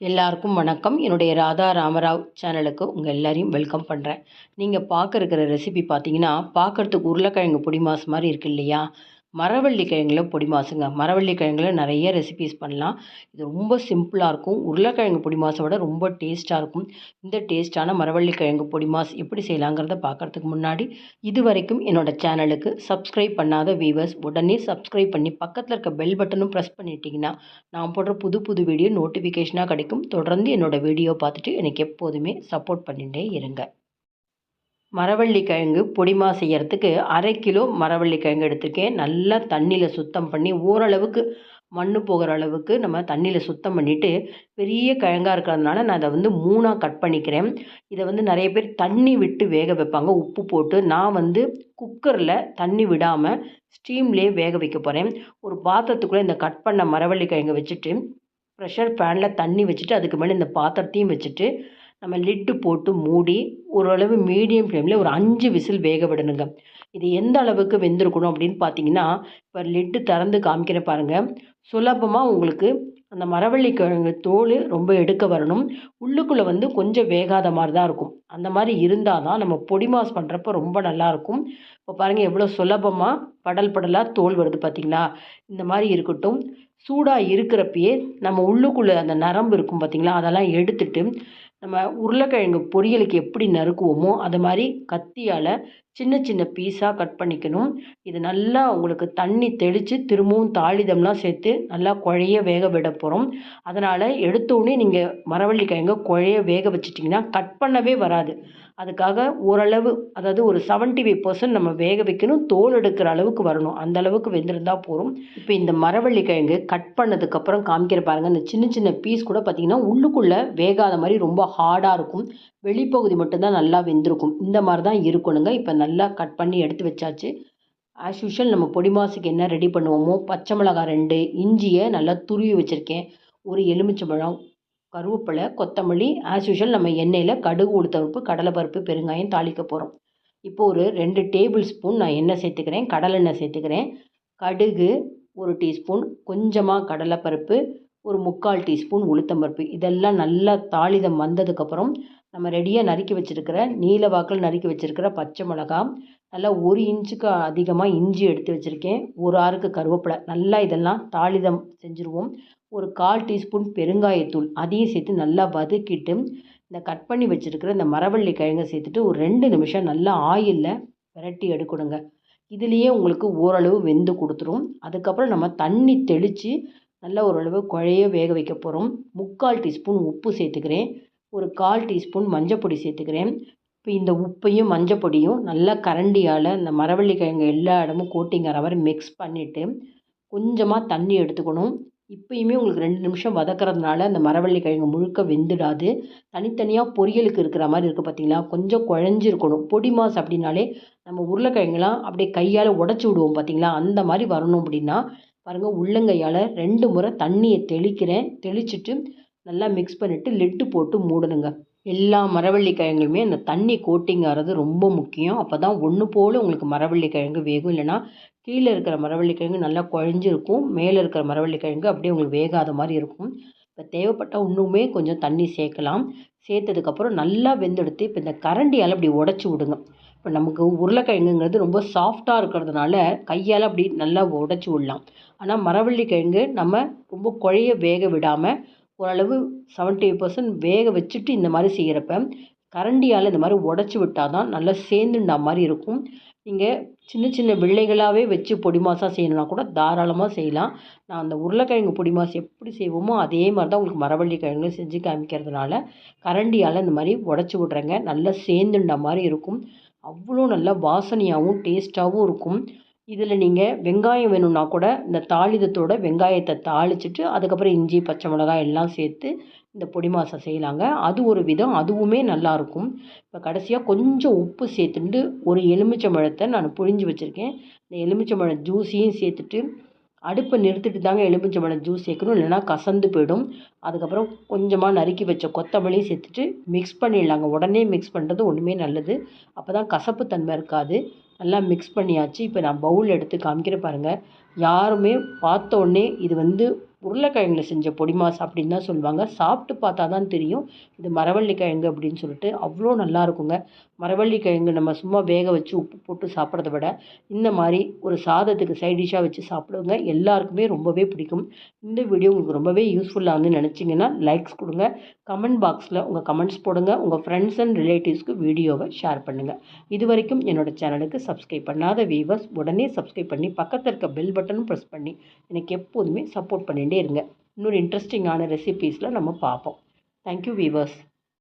எல்லாருக்கும் வணக்கம். என்னுடைய ராதா ராமராவ் சேனலுக்கு உங்கள் எல்லாரையும் வெல்கம் பண்ணுறேன் நீங்கள் பார்க்க இருக்கிற ரெசிபி பார்த்தீங்கன்னா பார்க்குறதுக்கு உருளைக்கிழங்கு பொடி மாஸ் மாதிரி இருக்கு இல்லையா? மரவள்ளி கிழங்குல பொடி மாசுங்க. மரவள்ளி கிழங்குல நிறைய ரெசிபிஸ் பண்ணலாம். இது ரொம்ப சிம்பிளாக இருக்கும். உருளைக்கிழங்கு பொடி மாசை விட ரொம்ப டேஸ்ட்டாக இருக்கும். இந்த டேஸ்ட்டான மரவள்ளி கிழங்கு பொடி மாஸ் எப்படி செய்யலாங்கிறத பார்க்குறதுக்கு முன்னாடி இது வரைக்கும் என்னோட சேனலுக்கு சப்ஸ்கிரைப் பண்ணாத வீவர்ஸ் உடனே சப்ஸ்கிரைப் பண்ணி பக்கத்தில் இருக்க பெல் பட்டனும் ப்ரெஸ் பண்ணிட்டீங்கன்னா நான் போடுற புது புது வீடியோ நோட்டிஃபிகேஷனாக கிடைக்கும். தொடர்ந்து என்னோடய வீடியோ பார்த்துட்டு எனக்கு எப்போதுமே சப்போர்ட் பண்ணிகிட்டே இருங்க. மரவள்ளி கிழங்கு பொடிமா செய்யறதுக்கு அரை கிலோ மரவள்ளி கிழங்கு எடுத்துருக்கேன். நல்லா தண்ணியில் சுத்தம் பண்ணி ஓரளவுக்கு மண் போகிற அளவுக்கு நம்ம தண்ணியில் சுத்தம் பண்ணிவிட்டு பெரிய கிழங்காக இருக்கிறதுனால நான் அதை வந்து மூணாக கட் பண்ணிக்கிறேன். இதை வந்து நிறைய பேர் தண்ணி விட்டு வேக வைப்பாங்க. உப்பு போட்டு நான் வந்து குக்கரில் தண்ணி விடாமல் ஸ்டீம்லேயே வேக வைக்க போகிறேன் ஒரு பாத்திரத்துக்குள்ளே இந்த கட் பண்ண மரவள்ளி கிழங்கு வச்சுட்டு ப்ரெஷர் பேனில் தண்ணி வச்சுட்டு அதுக்கு மேலே இந்த பாத்திரத்தையும் வச்சுட்டு நம்ம லிட்டு போட்டு மூடி ஓரளவு மீடியம் ஃப்ளேமில் ஒரு அஞ்சு விசில் வேக விடணுங்க. இது எந்த அளவுக்கு வெந்திருக்கணும் அப்படின்னு பார்த்தீங்கன்னா இப்போ லிட்டு திறந்து காமிக்கிறேன் பாருங்கள் சுலபமாக உங்களுக்கு அந்த மரவள்ளி கிழங்கு தோல் ரொம்ப எடுக்க வரணும். உள்ளுக்குள்ளே வந்து கொஞ்சம் வேகாத மாதிரி தான் இருக்கும். அந்த மாதிரி இருந்தால் தான் நம்ம பொடி மாஸ் பண்ணுறப்ப ரொம்ப நல்லாயிருக்கும் இப்போ பாருங்கள் எவ்வளோ சுலபமாக படல் படலாக தோல் வருது பார்த்திங்களா இந்த மாதிரி இருக்கட்டும். சூடாக இருக்கிறப்பயே நம்ம உள்ளுக்குள்ளே அந்த நரம்பு இருக்கும் பார்த்திங்களா அதெல்லாம் எடுத்துட்டு நம்ம உருளைக்கிழங்கு பொரியலுக்கு எப்படி நறுக்குவோமோ அது மாதிரி கத்தியால் சின்ன சின்ன பீஸாக கட் பண்ணிக்கணும். இது நல்லா உங்களுக்கு தண்ணி தெளித்து திரும்பவும் தாளிதம்லாம் சேர்த்து நல்லா குழைய வேக விட போகிறோம் அதனால் எடுத்தோடனே நீங்கள் மரவள்ளி கிழங்க குழைய வேக வச்சிட்டிங்கன்னா கட் பண்ணவே வராது. அதுக்காக ஓரளவு அதாவது ஒரு செவன்ட்டி ஃபைவ் பர்சன்ட் நம்ம வேக வைக்கணும். தோல் எடுக்கிற அளவுக்கு வரணும். அந்த அளவுக்கு வெந்திருந்தால் போதும். இப்போ இந்த மரவள்ளி கிழங்கு கட் பண்ணதுக்கப்புறம் காமிக்கிற பாருங்கள் இந்த சின்ன சின்ன பீஸ் கூட பார்த்திங்கன்னா உள்ளுக்குள்ளே வேகாத மாதிரி ரொம்ப ஹார்டாக இருக்கும். வெளிப்பகுதி மட்டும்தான் நல்லா வெந்திருக்கும். இந்த மாதிரி தான் இருக்கணுங்க. இப்போ நல்லா கட் பண்ணி எடுத்து வச்சாச்சு. ஆஸ் யூஷுவல் நம்ம பொடி மாசுக்கு என்ன ரெடி பண்ணுவோமோ பச்சை மிளகாய் ரெண்டு இஞ்சியை நல்லா துருவி வச்சுருக்கேன். ஒரு எலுமிச்சம்பழம் கருவேப்பிலை கொத்தமல்லி. ஆஸ் யூஷுவல் நம்ம எண்ணெயில் கடுகு உளுத்தம்பருப்பு கடலைப்பருப்பு பெருங்காயம் தாளிக்க போகிறோம் இப்போ ஒரு ரெண்டு டேபிள் ஸ்பூன் நான் எண்ணெய் சேர்த்துக்கிறேன் கடலெண்ணெய் சேர்த்துக்கிறேன். கடுகு ஒரு டீஸ்பூன் கொஞ்சமாக கடலைப்பருப்பு ஒரு முக்கால் டீஸ்பூன் உளுத்தம்பருப்பு. இதெல்லாம் நல்லா தாளிதம் வந்ததுக்கப்புறம் நம்ம ரெடியாக நறுக்கி வச்சுருக்கிற நீல வாக்கில் நறுக்கி வச்சுருக்கிற பச்சை மிளகா நல்லா ஒரு இன்ச்சுக்கு அதிகமாக இஞ்சி எடுத்து வச்சுருக்கேன். ஒரு ஆறுக்கு கருவேப்பிலை. நல்லா இதெல்லாம் தாளிதம் செஞ்சுருவோம். ஒரு கால் டீஸ்பூன் பெருங்காயத்தூள். அதையும் சேர்த்து நல்லா வதக்கிட்டு இந்த கட் பண்ணி வச்சுருக்கிற இந்த மரவள்ளி கிழங்கை சேர்த்துட்டு ஒரு ரெண்டு நிமிஷம் நல்லா ஆயிலில் விரட்டி எடுக்கணுங்க. இதுலேயே உங்களுக்கு ஓரளவு வெந்து கொடுத்துரும். அதுக்கப்புறம் நம்ம தண்ணி தெளித்து நல்லா ஓரளவு குழைய வேக வைக்க போகிறோம் முக்கால் டீஸ்பூன் உப்பு சேர்த்துக்கிறேன். ஒரு கால் டீஸ்பூன் மஞ்சப்பொடி சேர்த்துக்கிறேன். இப்போ இந்த உப்பையும் மஞ்சப்பொடியும் நல்லா கரண்டியால் இந்த மரவள்ளி கிழங்கு எல்லா இடமும் கோட்டிங்கிற மாதிரி மிக்ஸ் பண்ணிவிட்டு கொஞ்சமாக தண்ணி எடுத்துக்கணும். இப்போயுமே உங்களுக்கு ரெண்டு நிமிஷம் வதக்கிறதுனால அந்த மரவள்ளி கிழங்கு முழுக்க வெந்துடாது. தனித்தனியாக பொரியலுக்கு இருக்கிற மாதிரி இருக்குது பார்த்தீங்களா? கொஞ்சம் குழஞ்சிருக்கணும். பொடி மாஸ் அப்படின்னாலே நம்ம உருளைக்கிழங்குலாம் அப்படியே கையால் உடச்சி விடுவோம் பார்த்தீங்களா? அந்த மாதிரி வரணும் அப்படின்னா பாருங்கள் உள்ளங்கையால் ரெண்டு முறை தண்ணியை தெளிக்கிறேன். தெளிச்சுட்டு நல்லா மிக்ஸ் பண்ணிவிட்டு லிட்டு போட்டு மூடணுங்க. எல்லா மரவள்ளி கிழங்குமே அந்த தண்ணி கோட்டிங் ஆகிறது ரொம்ப முக்கியம். அப்போ தான் ஒன்று போல் உங்களுக்கு மரவள்ளி கிழங்கு வேகும். இல்லைனா கீழே இருக்கிற மரவள்ளி கிழங்கு நல்லா குழஞ்சிருக்கும். மேலே இருக்கிற மரவள்ளி கிழங்கு அப்படியே உங்களுக்கு வேகாத மாதிரி இருக்கும். இப்போ தேவைப்பட்டால் இன்னுமே கொஞ்சம் தண்ணி சேர்க்கலாம். சேர்த்ததுக்கப்புறம் நல்லா வெந்தெடுத்து இப்போ இந்த கரண்டியால் அப்படி உடச்சி விடுங்க. இப்போ நமக்கு உருளைக்கிழங்குங்கிறது ரொம்ப சாஃப்டாக இருக்கிறதுனால கையால் அப்படி நல்லா உடச்சி விடலாம். ஆனால் மரவள்ளி கிழங்கு நம்ம ரொம்ப குழைய வேக விடாமல் ஓரளவு செவன்ட்டி பர்சன்ட் வேக வச்சுட்டு இந்த மாதிரி செய்கிறப்ப கரண்டியால் இந்த மாதிரி உடச்சி விட்டால் தான் நல்லா சேர்ந்துண்டா மாதிரி இருக்கும். நீங்கள் சின்ன சின்ன வில்லைகளாகவே வச்சு பொடி மாசாக செய்யணுன்னா கூட தாராளமாக செய்யலாம். நான் அந்த உருளைக்கிழங்கு பொடி மாசு எப்படி செய்வோமோ அதே மாதிரி தான் உங்களுக்கு மரவள்ளி கிழங்கு செஞ்சு காமிக்கிறதுனால கரண்டியால் இந்த மாதிரி உடச்சி விட்றேங்க. நல்லா சேர்ந்துண்டா மாதிரி இருக்கும். அவ்வளோ நல்லா வாசனையாகவும் டேஸ்ட்டாகவும் இருக்கும். இதில் நீங்கள் வெங்காயம் வேணும்னா கூட இந்த தாளிதத்தோட வெங்காயத்தை தாளிச்சிட்டு அதுக்கப்புறம் இஞ்சி பச்சை மிளகாய் எல்லாம் சேர்த்து இந்த பொடி மாசம் செய்யலாங்க. அது ஒரு விதம் அதுவுமே நல்லாயிருக்கும் இப்போ கடைசியாக கொஞ்சம் உப்பு சேர்த்துட்டு ஒரு எலுமிச்சம்பழத்தை நான் புழிஞ்சு வச்சுருக்கேன். இந்த எலுமிச்சம்பழம் ஜூஸையும் சேர்த்துட்டு அடுப்பை நிறுத்திட்டு தாங்க எலுமிச்சம்பழம் ஜூஸ் சேர்க்கணும். இல்லைனா கசந்து போயிடும். அதுக்கப்புறம் கொஞ்சமாக நறுக்கி வச்ச கொத்தமல்லியும் சேர்த்துட்டு மிக்ஸ் பண்ணிடலாங்க. உடனே மிக்ஸ் பண்ணுறது ஒன்றுமே நல்லது. அப்போ தான் கசப்பு தன்மை இருக்காது. நல்லா மிக்ஸ் பண்ணியாச்சு. இப்போ நான் பவுல் எடுத்து காமிக்கிறேன் பாருங்கள் யாருமே பார்த்த உடனே இது வந்து உருளைக்கிழங்குல செஞ்ச பொடி மாஸ் அப்படின்னு தான் சொல்லுவாங்க. சாப்பிட்டு பார்த்தா தான் தெரியும். இது மரவள்ளி கிழங்கு அப்படின்னு சொல்லிட்டு அவ்வளோ நல்லா இருக்குங்க. மரவள்ளி கிழங்கு நம்ம சும்மா வேக வச்சு உப்பு போட்டு சாப்பிட்றத விட இந்த மாதிரி ஒரு சாதத்துக்கு சைட் டிஷ்ஷாக வச்சு சாப்பிடுங்க. எல்லாருக்குமே ரொம்பவே பிடிக்கும். இந்த வீடியோ உங்களுக்கு ரொம்பவே யூஸ்ஃபுல்லாக வந்து நினச்சிங்கன்னா லைக்ஸ் கொடுங்க. கமெண்ட் பாக்ஸில் உங்கள் கமெண்ட்ஸ் போடுங்க. உங்கள் ஃப்ரெண்ட்ஸ் அண்ட் ரிலேட்டிவ்ஸ்க்கு வீடியோவை ஷேர் பண்ணுங்கள் இது வரைக்கும் என்னோட சேனலுக்கு சப்ஸ்கிரைப் பண்ணாத வீவர்ஸ் உடனே சப்ஸ்கிரைப் பண்ணி பக்கத்தில் இருக்க பெல் பட்டனும் ப்ரெஸ் பண்ணி எனக்கு எப்போதுமே சப்போர்ட் பண்ணிகிட்டே இருங்க. இன்னொரு இன்ட்ரெஸ்டிங்கான ரெசிபீஸில் நம்ம பார்ப்போம். Thank you viewers